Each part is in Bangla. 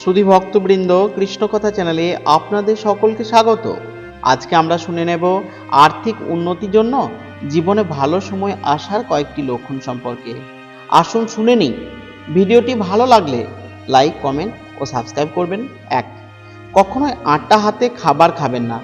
সুধী ভক্তবৃন্দ, কৃষ্ণকথা চ্যানেলে আপনাদের সকলকে স্বাগত। আজকে আমরা শুনে নেব আর্থিক উন্নতির জন্য জীবনে ভালো সময় আসার কয়েকটি লক্ষণ সম্পর্কে। আসুন শুনে নিই। ভিডিওটি ভালো লাগলে লাইক, কমেন্ট ও সাবস্ক্রাইব করবেন। এক, কখনোই আটা হাতে খাবার খাবেন না।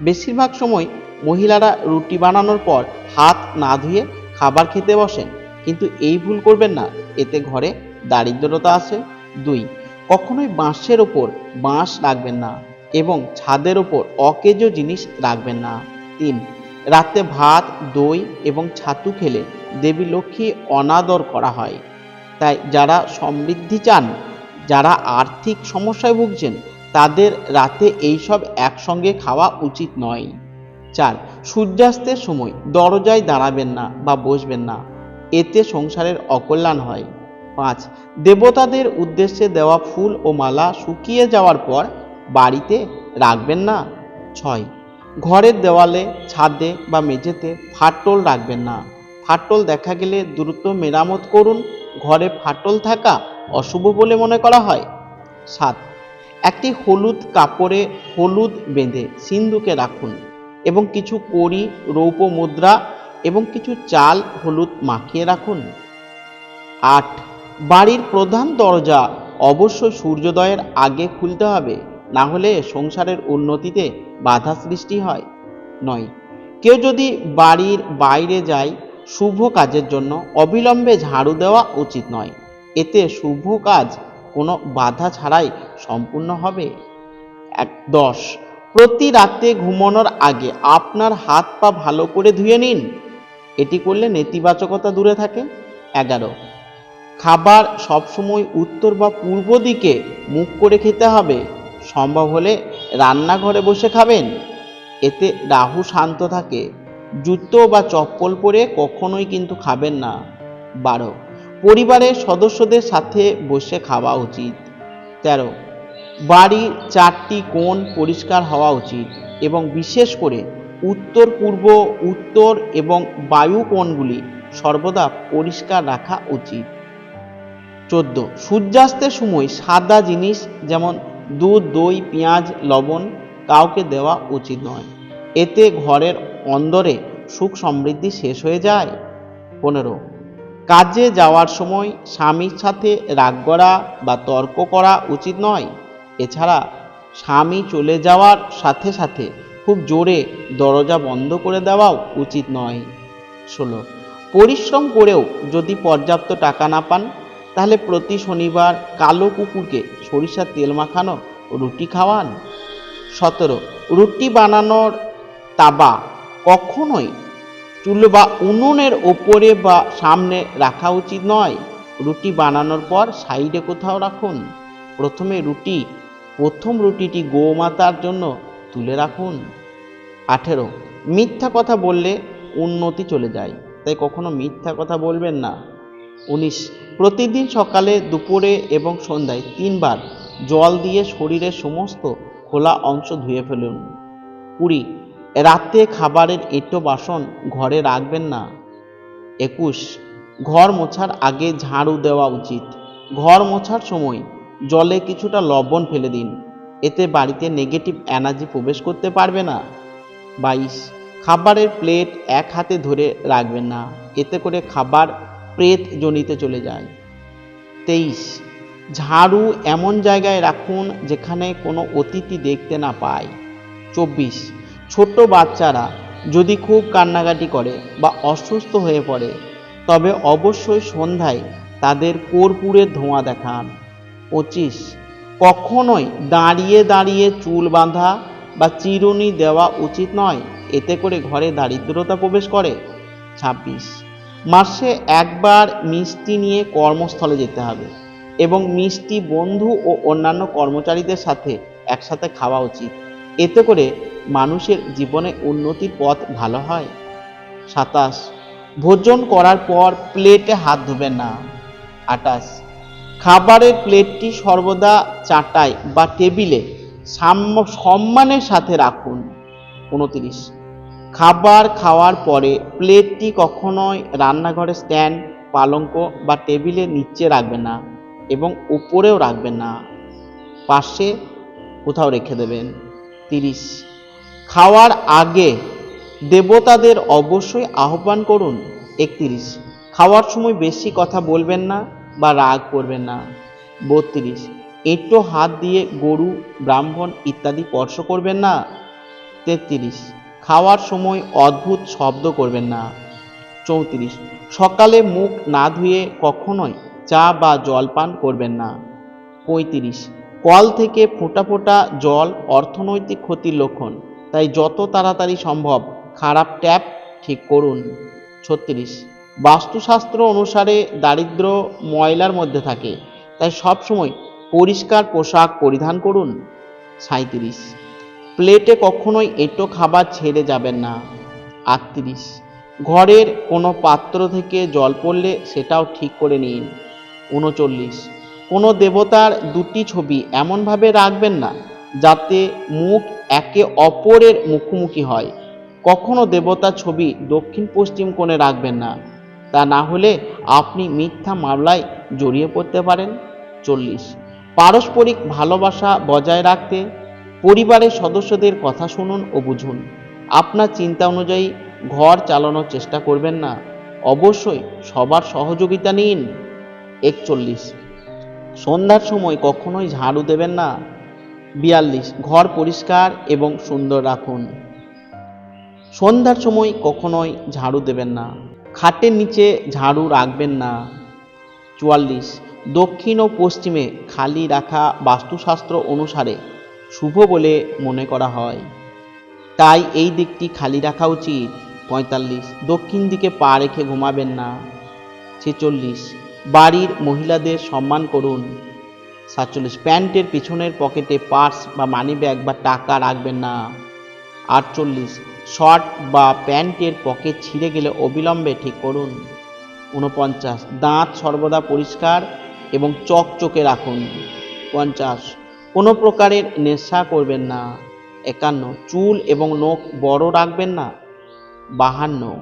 বেশিরভাগ সময় মহিলারা রুটি বানানোর পর হাত না ধুয়ে খাবার খেতে বসেন। কিন্তু এই ভুল করবেন না। এতে ঘরে দারিদ্রতা আসে দুই কখনোই বাঁশের ওপর বাঁশ রাখবেন না এবং ছাদের ওপর অকেজো জিনিস রাখবেন না। তিন, রাতে ভাত, দই এবং ছাতু খেলে দেবী লক্ষ্মী অনাদর করা হয়। তাই যারা সমৃদ্ধি চান, যারা আর্থিক সমস্যায় ভুগছেন, তাদের রাতে এইসব একসঙ্গে খাওয়া উচিত নয়। চার, সূর্যাস্তের সময় দরজায় দাঁড়াবেন না বা বসবেন না। এতে সংসারের অকল্যাণ হয়। পাঁচ। দেবতাদের উদ্দেশ্যে দেওয়া ফুল ও মালা শুকিয়ে যাওয়ার পর বাড়িতে রাখবেন না। ছয়। ঘরের দেওয়ালে, ছাদে বা মেঝেতে ফাটল রাখবেন না। ফাটল দেখা গেলে দ্রুত মেরামত করুন। ঘরে ফাটল থাকা অশুভ বলে মনে করা হয়। সাত। একটি হলুদ কাপড়ে হলুদ বেঁধে সিন্ধুকে রাখুন এবং কিছু কড়ি, রৌপ্য মুদ্রা এবং কিছু চাল হলুদ মাখিয়ে রাখুন। আট। বাড়ির প্রধান দরজা অবশ্যই সূর্যোদয়ের আগে খুলতে হবে, না হলে সংসারের উন্নতিতে বাধা সৃষ্টি হয়। নয়, কেউ যদি বাড়ির বাইরে যায়, শুভ কাজের জন্য অবিলম্বে ঝাড়ু দেওয়া উচিত নয়। এতে শুভ কাজ কোনো বাধা ছাড়াই সম্পূর্ণ হবে। এক, দশ, প্রতি রাতে ঘুমানোর আগে আপনার হাত পা ভালো করে ধুয়ে নিন। এটি করলে নেতিবাচকতা দূরে থাকে। এগারো খাবার সবসময় উত্তর বা পূর্ব দিকে মুখ করে খেতে হবে। সম্ভব হলে রান্নাঘরে বসে খাবেন। এতে রাহু শান্ত থাকে। জুতো বা চপ্পল পরে কখনোই কিন্তু খাবেন না। বারো, পরিবারের সদস্যদের সাথে বসে খাওয়া উচিত। তেরো, বাড়ির চারটি কোণ পরিষ্কার হওয়া উচিত এবং বিশেষ করে উত্তর, পূর্ব, উত্তর এবং বায়ু কোণগুলি সর্বদা পরিষ্কার রাখা উচিত। চোদ্দ। সূর্যাস্তের সময় সাদা জিনিস যেমন দুধ, দই, পেঁয়াজ, লবণ কাউকে দেওয়া উচিত নয়। এতে ঘরের অন্দরে সুখ সমৃদ্ধি শেষ হয়ে যায়। পনেরো। কাজে যাওয়ার সময় স্বামীর সাথে রাগ করা বা তর্ক করা উচিত নয়। এছাড়া স্বামী চলে যাওয়ার সাথে সাথে খুব জোরে দরজা বন্ধ করে দেওয়াও উচিত নয়। ষোলো। পরিশ্রম করেও যদি পর্যাপ্ত টাকা না পান তাহলে প্রতি শনিবার কালো কুকুরকে সরিষার তেল মাখানো রুটি খাওয়ান। সতেরো, রুটি বানানোর তাবা কখনোই চুলো বা উনুনের ওপরে বা সামনে রাখা উচিত নয়। রুটি বানানোর পর সাইডে কোথাও রাখুন। প্রথমে রুটি, প্রথম রুটিটি গোমাতার জন্য তুলে রাখুন। আঠেরো, মিথ্যা কথা বললে উন্নতি চলে যায়। তাই কখনো মিথ্যা কথা বলবেন না। উনিশ প্রতিদিন সকালে, দুপুরে এবং সন্ধ্যায় তিনবার জল দিয়ে শরীরের সমস্ত খোলা অংশ ধুয়ে ফেলুন। কুড়ি, রাতে খাবারের এঁটো বাসন ঘরে রাখবেন না। একুশ, ঘর মোছার আগে ঝাড়ু দেওয়া উচিত। ঘর মোছার সময় জলে কিছুটা লবণ ফেলে দিন। এতে বাড়িতে নেগেটিভ এনার্জি প্রবেশ করতে পারবে না। বাইশ, খাবারের প্লেট এক হাতে ধরে রাখবেন না। এতে করে খাবার প্রেত জনিতে চলে যায়। তেইশ, ঝাড়ু এমন জায়গায় রাখুন যেখানে কোনো অতিথি দেখতে না পায়। চব্বিশ ছোট বাচ্চারা যদি খুব কান্নাকাটি করে বা অসুস্থ হয়ে পড়ে, তবে অবশ্যই সন্ধ্যায় তাদের কর্পূরের ধোঁয়া দেখান। পঁচিশ, কখনোই দাঁড়িয়ে দাঁড়িয়ে চুল বাঁধা বা চিরুনি দেওয়া উচিত নয়, এতে করে ঘরে দারিদ্রতা প্রবেশ করে। ছাব্বিশ মাসে একবার মিষ্টি নিয়ে কর্মস্থলে যেতে হবে এবং মিষ্টি বন্ধু ও অন্যান্য কর্মচারীদের সাথে একসাথে খাওয়া উচিত। এতে করে মানুষের জীবনে উন্নতির পথ ভালো হয়। সাতাশ, ভোজন করার পর প্লেটে হাত ধুবেন না। আটাশ খাবারের প্লেটটি সর্বদা চাটাই বা টেবিলে সাম্য সম্মানের সাথে রাখুন। উনতিরিশ খাবার খাওয়ার পরে প্লেটটি কখনোই রান্নাঘরে স্ট্যান্ড, পালঙ্ক বা টেবিলের নিচে রাখবেন না এবং উপরেও রাখবেন না। পাশে কোথাও রেখে দেবেন। তিরিশ। খাওয়ার আগে দেবতাদের অবশ্যই আহ্বান করুন। একত্রিশ। খাওয়ার সময় বেশি কথা বলবেন না বা রাগ করবেন না। বত্রিশ। এঁটো হাত দিয়ে গরু, ব্রাহ্মণ ইত্যাদি স্পর্শ করবেন না। তেত্রিশ। খাওয়ার সময় অদ্ভুত শব্দ করবেন না। চৌত্রিশ, সকালে মুখ না ধুয়ে কখনোই চা বা জল পান করবেন না। পঁয়ত্রিশ, কল থেকে ফোঁটা ফোঁটা জল অর্থনৈতিক ক্ষতির লক্ষণ, তাই যত তাড়াতাড়ি সম্ভব খারাপ ট্যাপ ঠিক করুন। ছত্রিশ, বাস্তুশাস্ত্র অনুসারে দারিদ্র ময়লার মধ্যে থাকে, তাই সবসময় পরিষ্কার পোশাক পরিধান করুন। সাঁইত্রিশ প্লেটে কখনোই এঁটো খাবার ছেড়ে যাবেন না। আটত্রিশ। ঘরের কোনো পাত্র থেকে জল পড়লে সেটাও ঠিক করে নিন। উনচল্লিশ। কোনো দেবতার দুটি ছবি এমনভাবে রাখবেন না, যাতে মুখ একে অপরের মুখোমুখি হয়। কখনো দেবতার ছবি দক্ষিণ পশ্চিম কোণে রাখবেন না। তা না হলে আপনি মিথ্যা মামলায় জড়িয়ে পড়তে পারেন। চল্লিশ। পারস্পরিক ভালোবাসা বজায় রাখতে পরিবারের সদস্যদের কথা শুনুন ও বুঝুন। আপনার চিন্তা অনুযায়ী ঘর চালানোর চেষ্টা করবেন না। অবশ্যই সবার সহযোগিতা নিন। একচল্লিশ। সন্ধ্যার সময় কখনোই ঝাড়ু দেবেন না। বিয়াল্লিশ। ঘর পরিষ্কার এবং সুন্দর রাখুন। সন্ধ্যার সময় কখনোই ঝাড়ু দেবেন না। খাটের নিচে ঝাড়ু রাখবেন না। চুয়াল্লিশ। দক্ষিণ ও পশ্চিমে খালি রাখা বাস্তুশাস্ত্র অনুসারে শুভ বলে মনে করা হয়। তাই এই দিকটি খালি রাখা উচিত। পঁয়তাল্লিশ। দক্ষিণ দিকে পা রেখে ঘুমাবেন না। ছেচল্লিশ। বাড়ির মহিলাদের সম্মান করুন। সাতচল্লিশ। প্যান্টের পিছনের পকেটে পার্স বা মানি ব্যাগ বা টাকা রাখবেন না। আটচল্লিশ। শর্ট বা প্যান্টের পকেট ছিঁড়ে গেলে অবিলম্বে ঠিক করুন। উনপঞ্চাশ দাঁত সর্বদা পরিষ্কার এবং চকচকে রাখুন। পঞ্চাশ। কোনো প্রকারের নেশা করবেন না। একান্ন, চুল এবং নখ বড় রাখবেন না। বাহান্ন,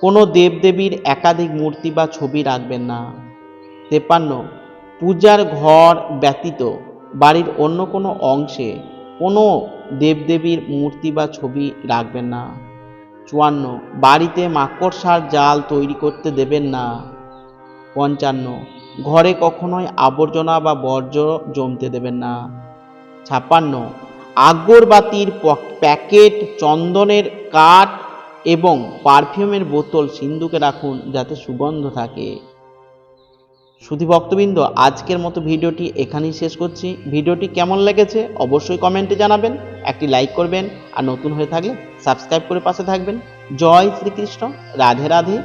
কোনো দেবদেবীর একাধিক মূর্তি বা ছবি রাখবেন না। তেপান্ন, পূজার ঘর ব্যতীত বাড়ির অন্য কোনো অংশে কোনো দেবদেবীর মূর্তি বা ছবি রাখবেন না। চুয়ান্ন, বাড়িতে মাকড়সার জাল তৈরি করতে দেবেন না। পঞ্চান্ন, ঘরে কখনোই আবর্জনা বা বর্জ্য জমতে দেবেন না। ছাপ্পান্ন। আগরবাতির প্যাকেট, চন্দনের কাঠ এবং পারফিউমের বোতল সিন্ধুকে রাখুন যাতে সুগন্ধ থাকে। শুধু ভক্তবৃন্দ, আজকের মতো ভিডিওটি এখানেই শেষ করছি। ভিডিওটি কেমন লেগেছে অবশ্যই কমেন্টে জানাবেন, একটি লাইক করবেন আর নতুন হয়ে থাকলে সাবস্ক্রাইব করে পাশে থাকবেন। জয় শ্রীকৃষ্ণ, রাধে রাধে।